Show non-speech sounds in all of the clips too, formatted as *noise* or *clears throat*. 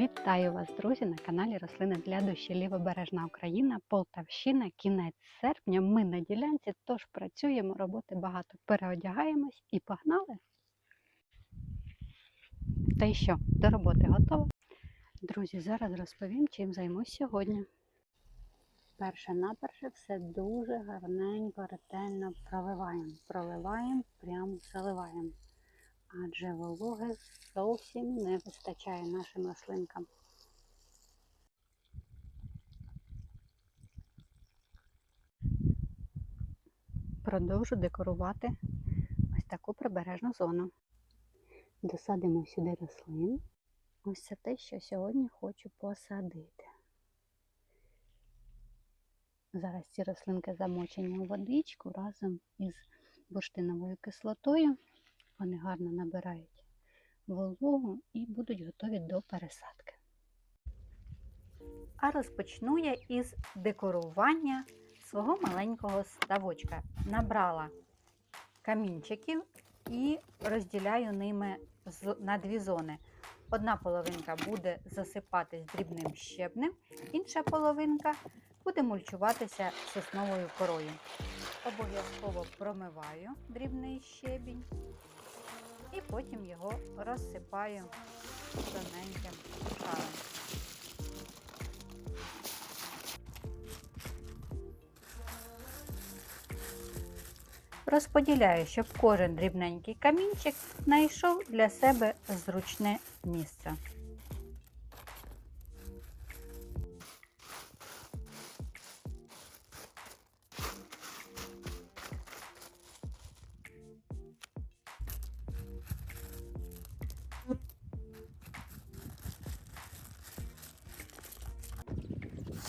Вітаю вас, друзі, на каналі Рослини для душі Лівобережна Україна, Полтавщина, кінець серпня. Ми на ділянці, тож працюємо, роботи багато. Переодягаємось і погнали. Та й що, до роботи готова? Друзі, зараз розповім, чим займусь сьогодні. Перше наперше все дуже гарненько, ретельно проливаємо. Проливаємо, прямо заливаємо. Адже вологи зовсім не вистачає нашим рослинкам. Продовжу декорувати ось таку прибережну зону. Досадимо сюди рослин. Ось це те, що сьогодні хочу посадити. Зараз ці рослинки замочені у водичку разом із бурштиновою кислотою. Вони гарно набирають вологу і будуть готові до пересадки. А розпочну я із декорування свого маленького ставочка. Набрала камінчиків і розділяю ними на дві зони. Одна половинка буде засипатись дрібним щебнем, інша половинка буде мульчуватися сосновою корою. Обов'язково промиваю дрібний щебінь потім його розсипаю тоненьким шаром. Розподіляю, щоб кожен дрібненький камінчик знайшов для себе зручне місце.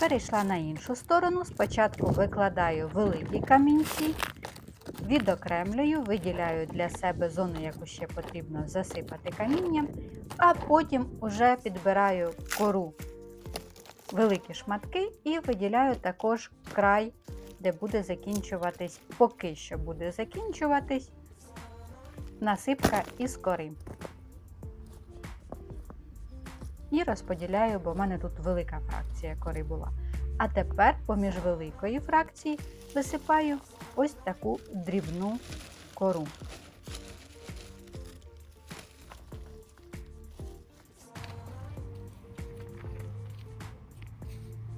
Перейшла на іншу сторону. Спочатку викладаю великі камінці, відокремлюю, виділяю для себе зону, яку ще потрібно засипати камінням, а потім вже підбираю кору великі шматки і виділяю також край, де буде закінчуватись, поки що буде закінчуватись насипка із кори. І розподіляю, бо в мене тут велика фракція кори була. А тепер, поміж великої фракції, висипаю ось таку дрібну кору.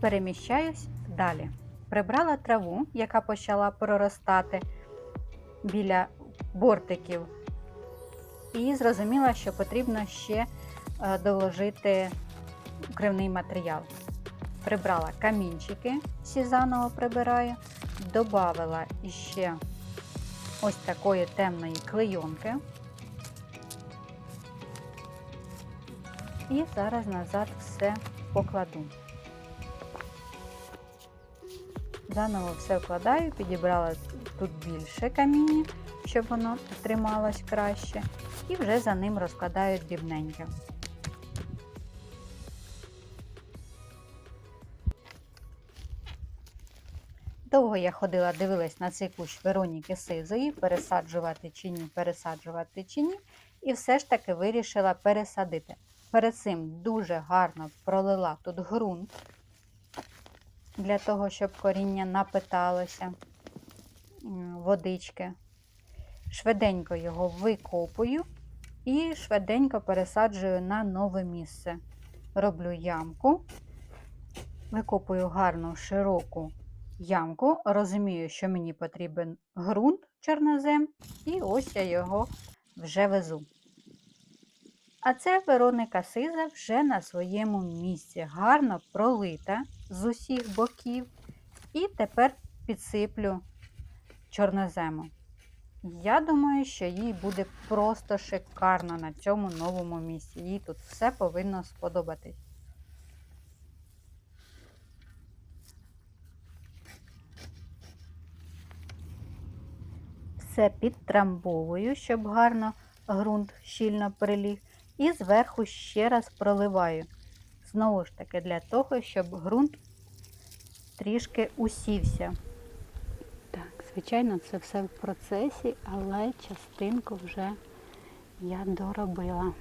Переміщаюсь далі. Прибрала траву, яка почала проростати біля бортиків, і зрозуміла, що потрібно ще доложити укривний матеріал. Прибрала камінчики, всі заново прибираю, додала ще ось такої темної клейонки. І зараз назад все покладу. Заново все вкладаю, підібрала тут більше каміння, щоб воно трималось краще, і вже за ним розкладаю дрібненьке. Довго я ходила, дивилась на цей кущ Вероніки Сизої, пересаджувати чи ні, пересаджувати чи ні, і все ж таки вирішила пересадити. Перед цим дуже гарно пролила тут ґрунт, для того, щоб коріння напиталося водички. Швиденько його викопую і швиденько пересаджую на нове місце. Роблю ямку, викопую гарну широку ямку, розумію, що мені потрібен ґрунт чорнозем, і ось я його вже везу. А це Вероника Сиза вже на своєму місці, гарно пролита з усіх боків. І тепер підсиплю чорнозему. Я думаю, що їй буде просто шикарно на цьому новому місці. Їй тут все повинно сподобатись. Все підтрамбовую, щоб гарно ґрунт щільно приліг. І зверху ще раз проливаю. Знову ж таки, для того, щоб ґрунт трішки усівся. Так, звичайно, це все в процесі, але частинку вже я доробила.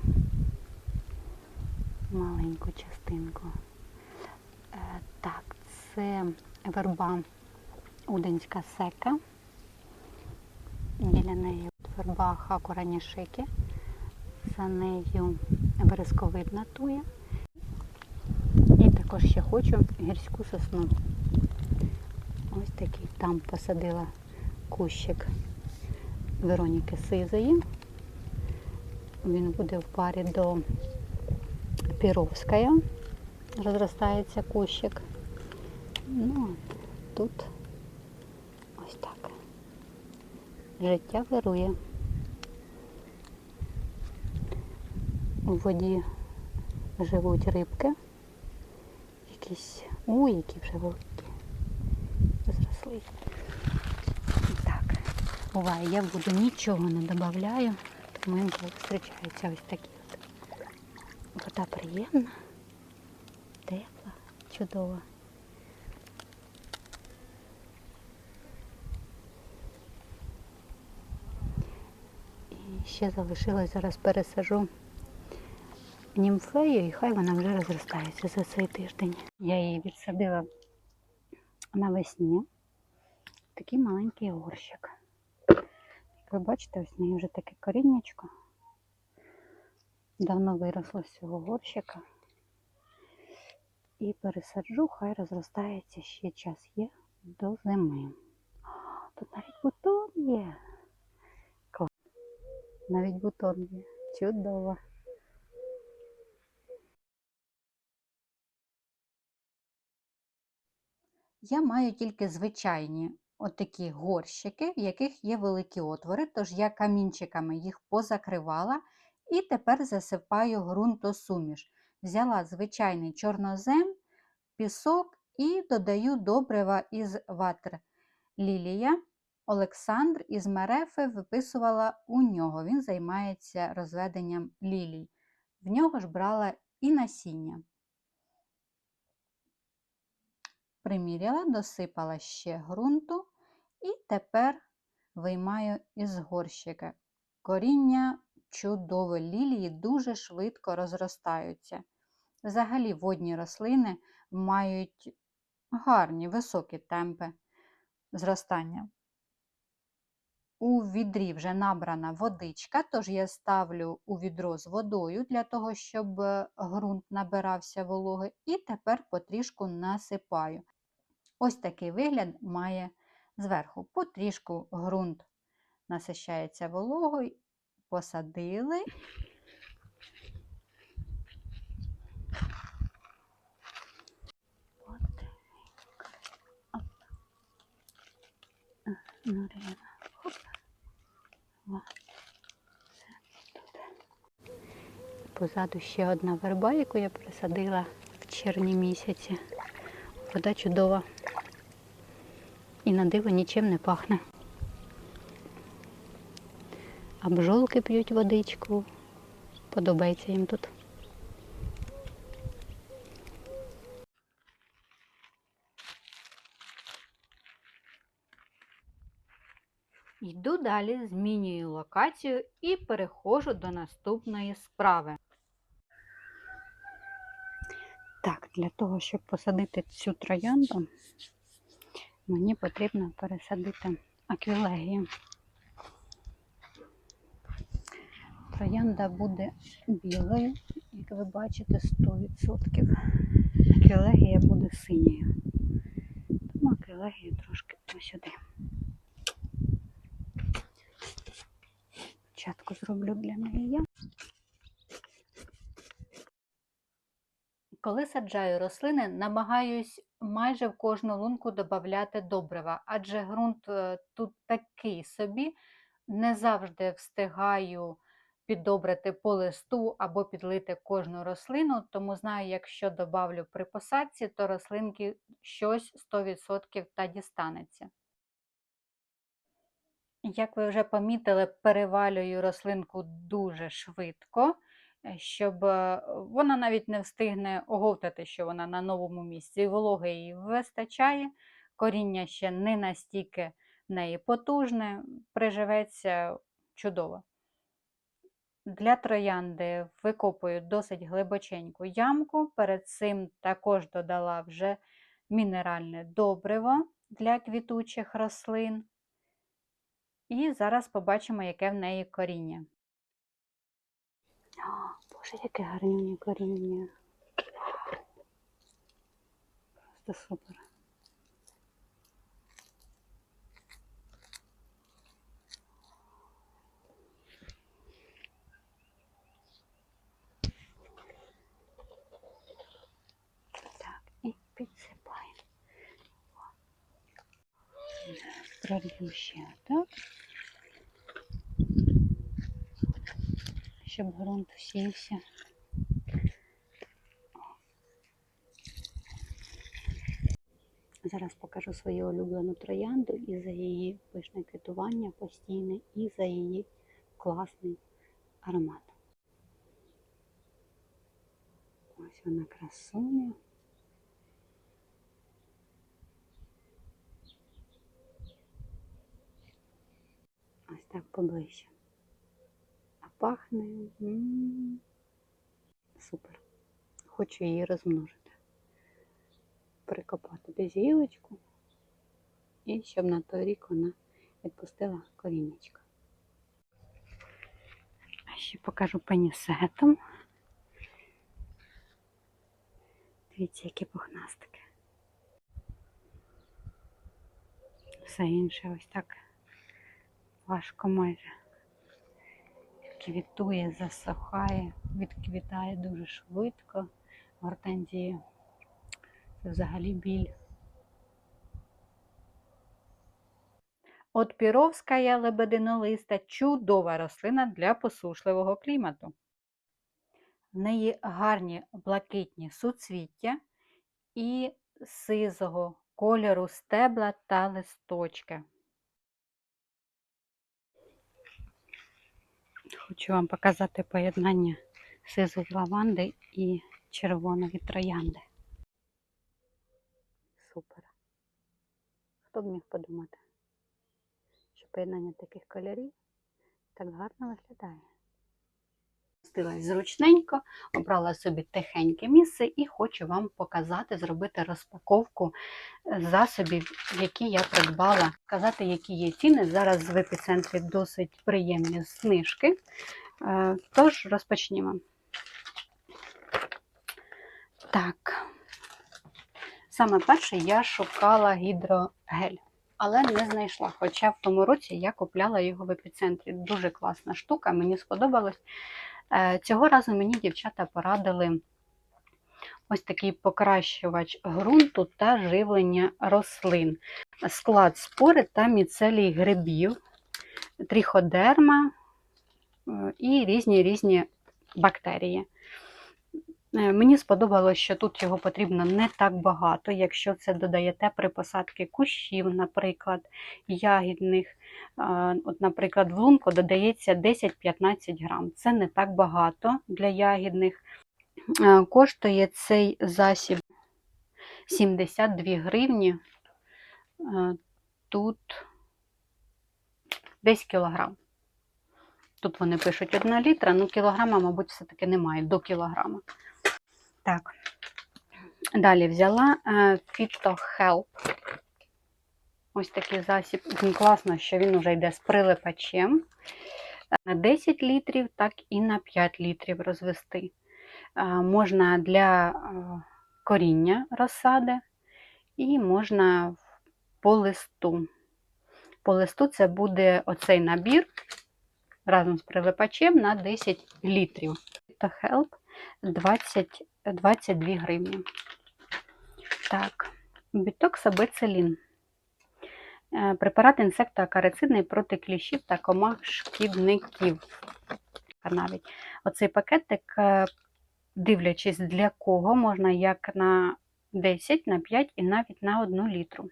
маленьку частинку. Е, Так, це верба Уденська сека. Біля неї верба Хакуранішики. За нею вересковидна туя. І також ще хочу гірську сосну. Ось такий там посадила кущик Вероніки Сизої. Він буде в парі до Піровської. Розростається кущик. Ну, тут ось так. Життя вирує. У воді живуть рибки. Якісь, ой, які вже великі. Зросли. Так, буває, я в нічого не додаю, тому інколи зустрічаються ось такі от. Вода приємна, тепла, чудова. Ще залишилось, зараз пересажу німфею, і хай вона вже розростається за цей тиждень. Я її відсадила навесні. Такий маленький горщик. Як ви бачите, ось в неї вже таке коріннячко. Давно виросло з цього горщика. І пересаджу, хай розростається ще час є до зими. Тут навіть бутон є. Навіть бутон є. Чудово. Я маю тільки звичайні отакі горщики, в яких є великі отвори, тож я камінчиками їх позакривала і тепер засипаю ґрунтосуміш. Взяла звичайний чорнозем, пісок і додаю добрива із ватр Лілія. Олександр із Мерефи виписувала у нього. Він займається розведенням лілій. В нього ж брала і насіння. Приміряла, досипала ще ґрунту і тепер виймаю із горщика. Коріння чудове, лілії дуже швидко розростаються. Взагалі водні рослини мають гарні високі темпи зростання. У відрі вже набрана водичка, тож я ставлю у відро з водою для того, щоб е, ґрунт набирався вологи, і тепер потрішку насипаю. Ось такий вигляд має зверху. Потрішку ґрунт насищається вологою, посадили. От. Оп. А, Ну, реально. Хоп. О. Все тут. Позаду ще одна верба, яку я присадила в червні місяці. Вода чудова. І на диво нічим не пахне. А бжолки п'ють водичку. Подобається їм тут. Йду далі, змінюю локацію і переходжу до наступної справи. Так, для того, щоб посадити цю троянду, мені потрібно пересадити аквілегію. Троянда буде білою, як ви бачите, 100%. Аквілегія буде синьою. Тому аквілегію трошки посюди. Спочатку зроблю для неї я. Коли саджаю рослини, намагаюсь майже в кожну лунку додати добрива, адже ґрунт е, тут такий собі, не завжди встигаю піддобрити по листу або підлити кожну рослину, тому знаю, якщо добавлю при посадці, то рослинки щось 100% та дістанеться. Як ви вже помітили, перевалюю рослинку дуже швидко, е, щоб е, вона навіть не встигне оговтати, що вона на новому місці. Вологи їй вистачає, коріння ще не настільки в неї потужне, приживеться чудово. Для троянди викопую досить глибоченьку ямку. Перед цим також додала вже мінеральне добриво для квітучих рослин. І зараз побачимо, яке в неї коріння. О, Боже, яке гарнюнє коріння. Просто супер. Так, і підсипаємо. Пролью ще так. Щоб ґрунт всівся. Зараз покажу свою улюблену троянду і за її пишне квітування постійне, і за її класний аромат. Ось вона красуня. Ось так поближче. Пахне супер. Хочу її розмножити. Прикопати десь гілочку. І щоб на той рік вона відпустила корінечко. А ще покажу пенісетом. Дивіться, які пухнастики. Все інше ось так важко майже. Квітує, засохає, відквітає дуже швидко. Гортензії це взагалі біль. От піровська лебединолиста чудова рослина для посушливого клімату. В неї гарні блакитні суцвіття і сизого кольору стебла та листочки. Хочу вам показати поєднання сизої лаванди і червоної троянди. Супер. Хто б міг подумати, що поєднання таких кольорів так гарно виглядає. Стилась зручненько, обрала собі тихеньке місце і хочу вам показати, зробити розпаковку засобів, які я придбала. Казати, які є ціни. Зараз в епіцентрі досить приємні знижки. Е, Тож розпочнімо. Так, саме перше я шукала гідрогель, але не знайшла. Хоча в тому році я купляла його в епіцентрі. Дуже класна штука, мені сподобалось. Е, Цього разу мені дівчата порадили ось такий покращувач ґрунту та живлення рослин. Склад спори та міцелій грибів, тріходерма е, і різні різні бактерії. Е, Мені сподобалось, що тут його потрібно не так багато, якщо це додаєте при посадці кущів, наприклад, ягідних. Е, От, наприклад, в лунку додається 10-15 грам. Це не так багато для ягідних. Е, Коштує цей засіб 72 гривні. Тут десь кілограм. Тут вони пишуть 1 літра, ну кілограма, мабуть, все-таки немає, до кілограма. Так. Далі взяла е, Phytohelp. Ось такий засіб. Він класно, що він вже йде з прилипачем. На 10 літрів, так і на 5 літрів розвести. Е, Можна для е, коріння розсади і можна по листу. По листу це буде оцей набір разом з прилипачем на 10 літрів. Phytohelp 20, 22 гривні. Так, бітоксабицилін. Е, Препарат інсектоакарицидний проти кліщів та комах шкідників. Навіть оцей пакетик, е, дивлячись для кого, можна як на 10, на 5 і навіть на 1 літру.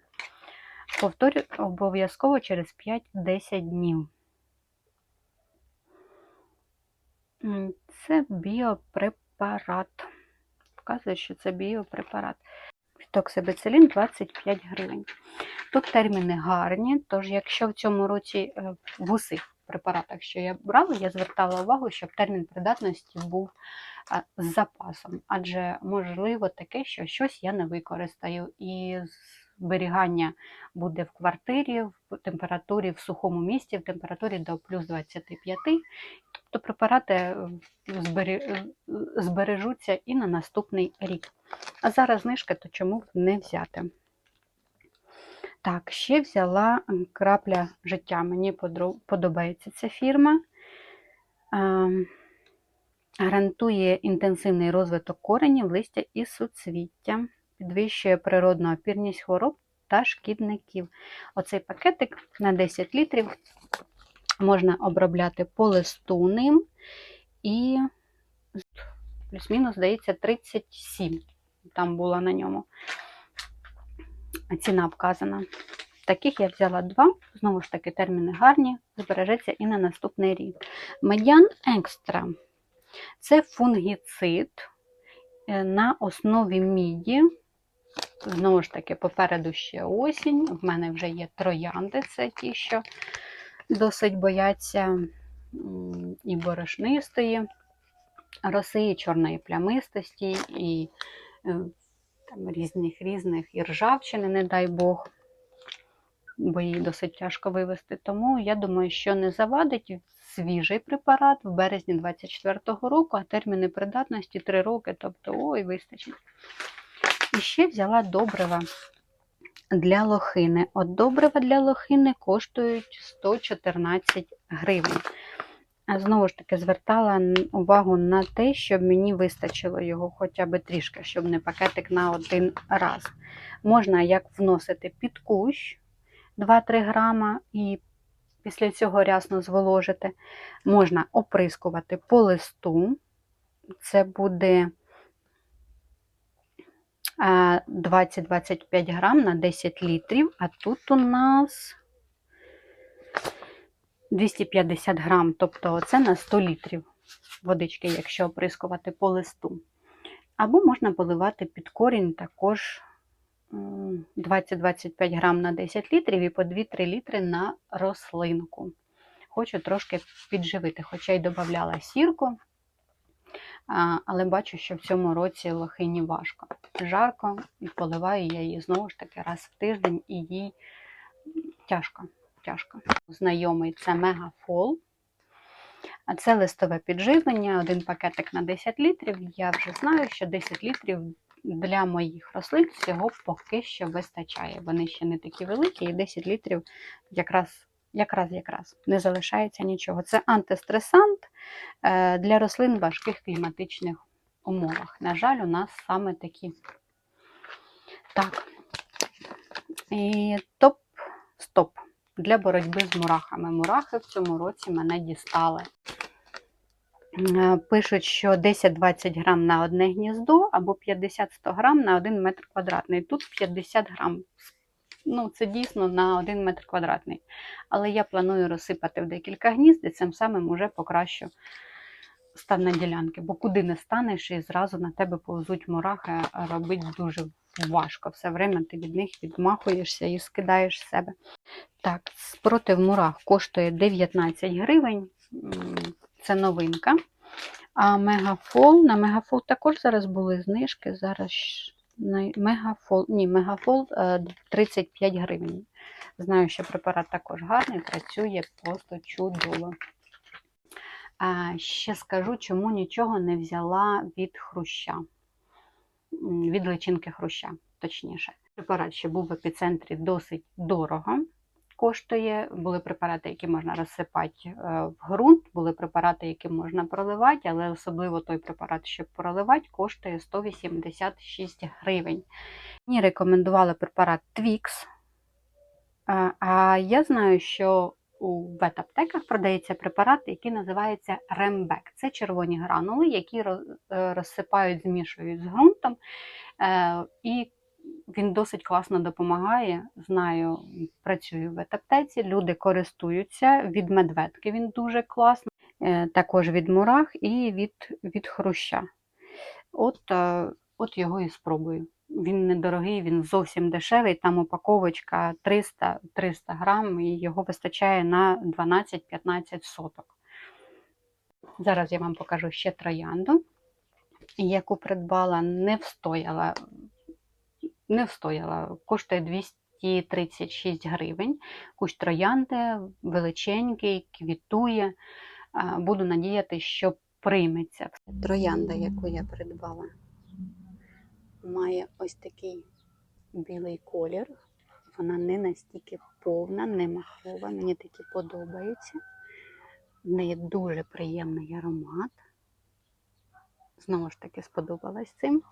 Повторю обов'язково через 5-10 днів. М, Це біопрепарат. Вказує, що це біопрепарат. Фітоксибицилін 25 гривень. Тут терміни гарні, тож якщо в цьому році е, в усіх препаратах, що я брала, я звертала увагу, щоб термін придатності був з запасом, адже можливо таке, що щось я не використаю, і зберігання буде в квартирі, в температурі в сухому місці, в температурі до плюс 25. Тобто препарати е, е, збережуться і на наступний рік. А зараз знижка, то чому не взяти? Так, ще взяла крапля життя. Мені подобається ця фірма. Ем, Гарантує інтенсивний розвиток коренів, листя і суцвіття, підвищує природну опірність хвороб та шкідників. Оцей пакетик на 10 літрів можна обробляти по листу ним і плюс-мінус, здається, 37. Там була на ньому ціна вказана. Таких я взяла два. Знову ж таки, терміни гарні, збережеться і на наступний рік. Медян екстра це фунгіцид е, на основі міді. Знову ж таки, попереду ще осінь. В мене вже є троянди, це ті, що досить бояться і борошнистої роси, і чорної плямистості, і е, там різних різних і ржавчини, не дай Бог, бо її досить тяжко вивести. Тому я думаю, що не завадить свіжий препарат в березні 24-го року, а терміни придатності 3 роки, тобто ой, вистачить. І ще взяла добрива для лохини. От добрива для лохини коштують 114 гривень. Знову ж таки, звертала увагу на те, щоб мені вистачило його хоча б трішки, щоб не пакетик на один раз. Можна як вносити під кущ 2-3 грама і після цього рясно зволожити. Можна оприскувати по листу. Це буде 20-25 грам на 10 літрів, а тут у нас 250 грам, тобто це на 100 літрів водички, якщо оприскувати по листу. Або можна поливати під корінь також 20-25 грам на 10 літрів і по 2-3 літри на рослинку. Хочу трошки підживити, хоча й додавала сірку, але бачу, що в цьому році лохині важко. Жарко, і поливаю я її знову ж таки раз в тиждень, і їй тяжко. тяжко. Знайомий це Мегафол. А це листове підживлення, один пакетик на 10 літрів. Я вже знаю, що 10 літрів для моїх рослин всього поки що вистачає. Вони ще не такі великі, і 10 літрів якраз, якраз, якраз не залишається нічого. Це антистресант е, для рослин в важких кліматичних умовах. На жаль, у нас саме такі. Так. І топ-стоп для боротьби з мурахами. Мурахи в цьому році мене дістали. Е, Пишуть, що 10-20 грам на одне гніздо або 50-100 грам на 1 метр квадратний. Тут 50 грам. Ну, це дійсно на 1 метр квадратний. Але я планую розсипати в декілька гнізд і цим самим уже покращу стан на ділянки. Бо куди не станеш і зразу на тебе повзуть мурахи, робить дуже важко. Все время ти від них відмахуєшся і скидаєш себе. Так, спротив мурах коштує 19 гривень. Це новинка. А Мегафол, на Мегафол також зараз були знижки. Зараз Мегафол, ні, Мегафол е, 35 гривень. Знаю, що препарат також гарний, працює просто чудово. Ще скажу, чому нічого не взяла від хруща, від личинки хруща, точніше. Препарат ще був в епіцентрі досить дорого коштує. Були препарати, які можна розсипати е, в ґрунт, були препарати, які можна проливати, але особливо той препарат, щоб проливати, коштує 186 гривень. Мені рекомендували препарат Twix. А- А я знаю, що у ветаптеках продається препарат, який називається Рембек. Це червоні гранули, які е, розсипають, змішують з ґрунтом. Е, І він досить класно допомагає. Знаю, працюю в ветаптеці, люди користуються. Від медведки він дуже класний, е, також від мурах і від, від хруща. От, е, от його і спробую. Він недорогий, він зовсім дешевий. Там упаковочка 300, 300 грам, і його вистачає на 12-15 соток. Зараз я вам покажу ще троянду, яку придбала, не встояла, не встояла, коштує 236 гривень. Кущ троянди величенький, квітує. Буду надіяти, що прийметься. Троянда, яку я придбала, має ось такий білий колір. Вона не настільки повна, не махрова. Мені такі подобаються. В неї дуже приємний аромат. Знову ж таки, сподобалась цим.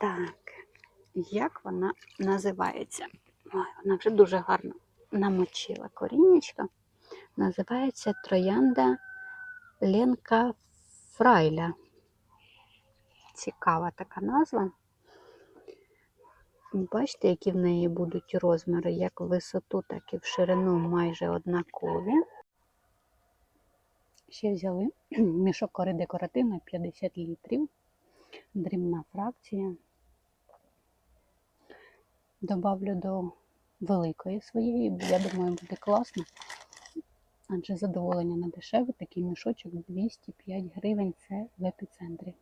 Так, як вона називається? Ой, вона вже дуже гарно намочила корінечко. Називається троянда Ленка Фрайля. Цікава така назва. Бачите, які в неї будуть розміри, як в висоту, так і в ширину майже однакові. Ще взяли *clears throat* мішок кори декоративної 50 літрів, дрібна фракція. Добавлю до великої своєї, я думаю, буде класно. Адже задоволення на дешеве, такий мішочок 205 гривень це в епіцентрі.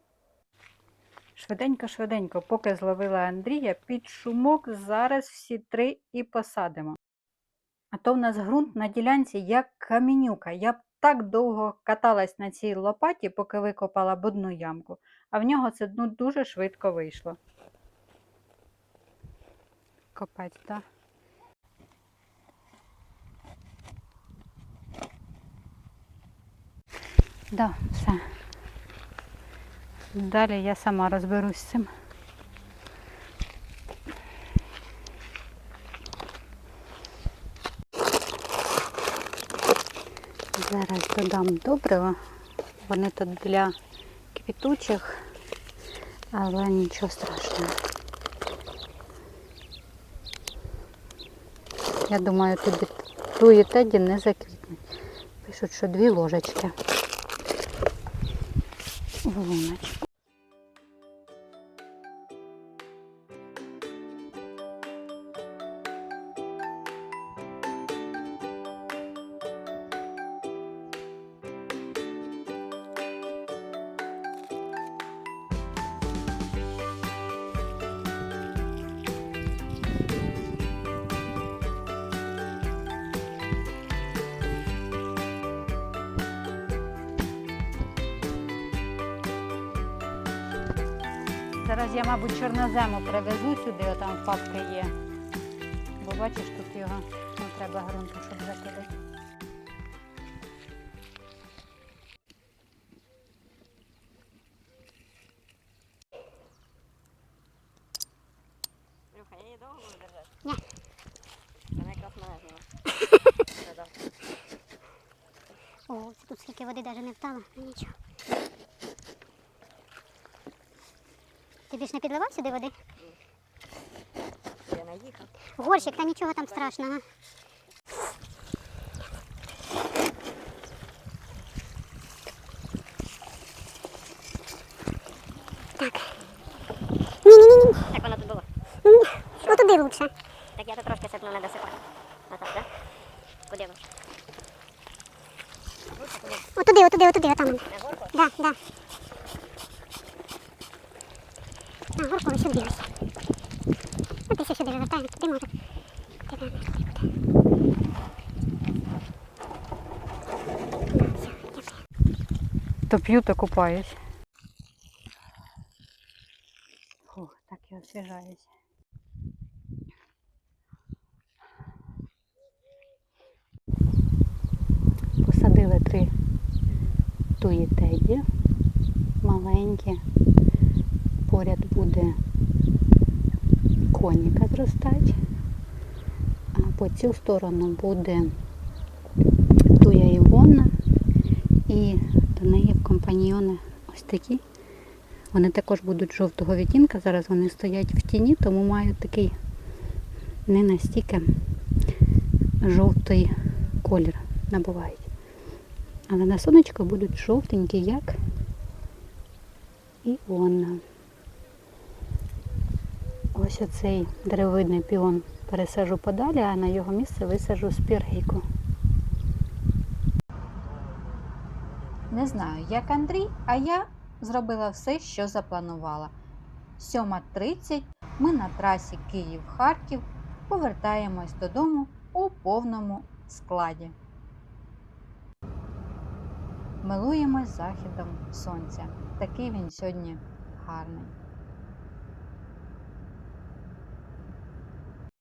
Швиденько-швиденько, поки зловила Андрія, під шумок зараз всі три і посадимо. А то в нас ґрунт на ділянці як камінюка. Я б так довго каталась на цій лопаті, поки викопала б одну ямку, а в нього це ну, дуже швидко вийшло. Копець, так? Да, все. Далі я сама розберусь з цим. Зараз додам добрива. Вони тут для квітучих, але нічого страшного. Я думаю, тобі ту і теді не заквітнуть. Пишуть, що дві ложечки. В мабуть, привезу сюди, отам папки є. Бо бачиш, тут його ну, треба ґрунту, щоб закидати. Люха, я її довго буду держати? Ні. Вона якраз мене зняла. *laughs* О, тут скільки води навіть не втала, нічого. Ти більш не підливав сюди води? Я наїхав. Горщик, та нічого там страшного. Так. Ні-ні-ні. Як вона тут була? Ну туди лучше. Так я тут трошки сипну не досипаю. Отак, да? Куди ви? Отуди, отуди, отуди, отам. воно. На горку? Да, да. А, горку ось сюди. Ну, ти ще сюди вивертаємо, туди може. То п'ю, то купаюсь. Фух, так я освіжаюсь. Посадили три туї теді, маленькі. Поряд буде коніка зростати, а по цю сторону буде туя Івона і до неї в компаньйони ось такі. Вони також будуть жовтого відтінка. Зараз вони стоять в тіні, тому мають такий не настільки жовтий колір набувають. Але на сонечко будуть жовтенькі, як і вона. Ось оцей деревидний піон пересажу подалі, а на його місце висажу спіргійку. Не знаю, як Андрій, а я зробила все, що запланувала. 7.30 ми на трасі Київ-Харків повертаємось додому у повному складі. Милуємось західом сонця. Такий він сьогодні гарний.